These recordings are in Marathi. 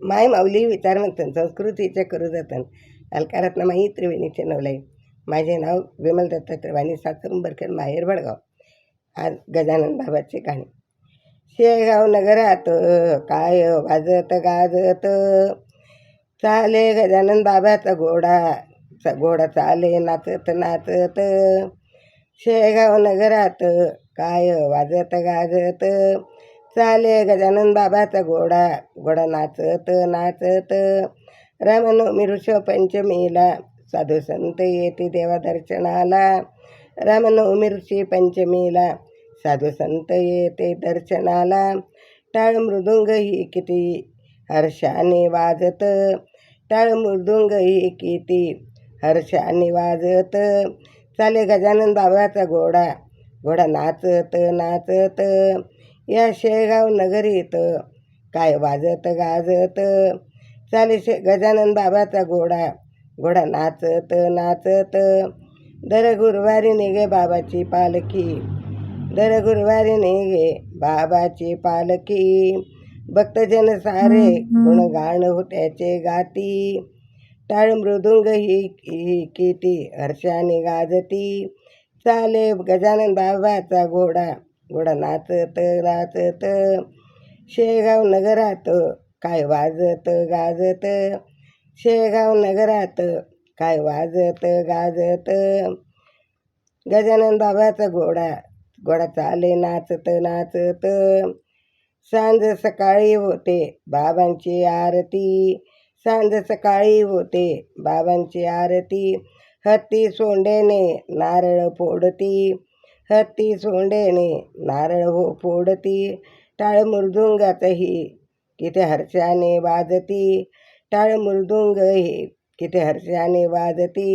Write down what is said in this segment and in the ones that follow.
माय माऊली विचारवंतन संस्कृतीचे करू जतन अलकारातनं माई त्रिवेणीचे नवलाई. माझे नाव विमल दत्ता त्रिवाणी बरखेड माहेर बडगाव. आज गजानन बाबाचे कहाणी. शेगाव नगरात काय वाजत गाजत? चाले गजानन बाबाचा घोडा चा- घोडा चाले नाचत नाचत. शेगाव नगरात काय वाजत गाजत? चाले गजानन बाबाचा घोडा घोडा नाचत नाचत. रामनवमी ऋषभ पंचमीला साधू संत येते देवादर्शनाला रामनवमी ऋषी पंचमीला साधू संत येते दर्शनाला. टाळ मृदुंग ही किती हर्षाने वाजत. टाळ मृदुंग ही किती हर्षाने वाजत. चाले गजानन बाबाचा घोडा घोडा नाचत नाचत. या शेगाव नगरीत काय वाजत गाजत? चाले शे गजानन बाबाचा घोडा घोडा नाचत नाचत. दर गुरुवारी निघे बाबाची पालखी दर गुरुवारी निघे बाबाची पालखी. भक्तजन सारे गुणगाण होत्याचे गाती. टाळ मृदुंग ही ही किती हर्षाने गाजती. चाले गजानन बाबाचा घोडा घोडा नाचत नाचत शेगाव नगरात काय वाजत गाजत? शेगाव नगरात काय वाजत गाजत? गजानन बाबाचा घोडा घोडा चाले नाचत नाचत. सांज सकाळी होते बाबांची आरती. सांज सकाळी होते बाबांची आरती. हत्ती सोंडेने नारळ फोडती. हत्ती सोंडेने नारळ हो फोडती टाळ मृदुंगातही किती हर्षाने वाजती. टाळ मृदुंग हे किती हर्षाने वाजती.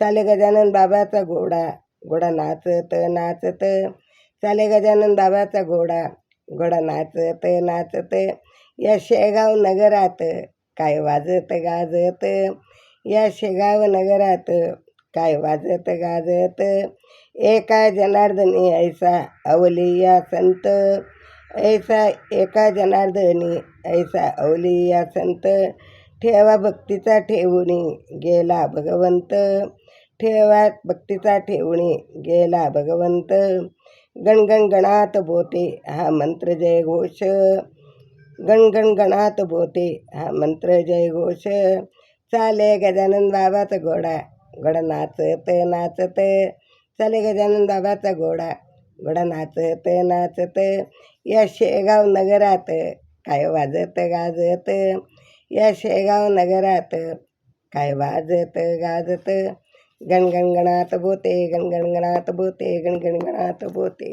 चाले गजानन बाबाचा घोडा घोडा नाचत नाचत. चाले गजानन बाबाचा घोडा घोडा नाचत नाचत. या शेगाव नगरात काय वाजत गाजत? या शेगाव नगरात काय वाजत गाजत? एका जनार्दनी ऐसा अवलिया संत. ऐसा एका जनार्दनी ऐसा अवलिया संत. ठेवा भक्तीचा ठेवणी गेला भगवंत. ठेवा भक्तीचा ठेवणी गेला भगवंत. गणगणगणात बोते हा मंत्र जय घोष. गणगणगणात बोते हा मंत्र जय घोष. चाले गजानन बाबाचा घोडा घोडा नाचत. नाचत चाले गजानन बाबाचा घोडा. घोडा नाचत नाचत. या शेगाव नगरात काय वाजत गाजत. या शेगाव नगरात काय वाजत गाजत. गणगणगणात बोते गणगणगणात बोते गणगणगणात बोते.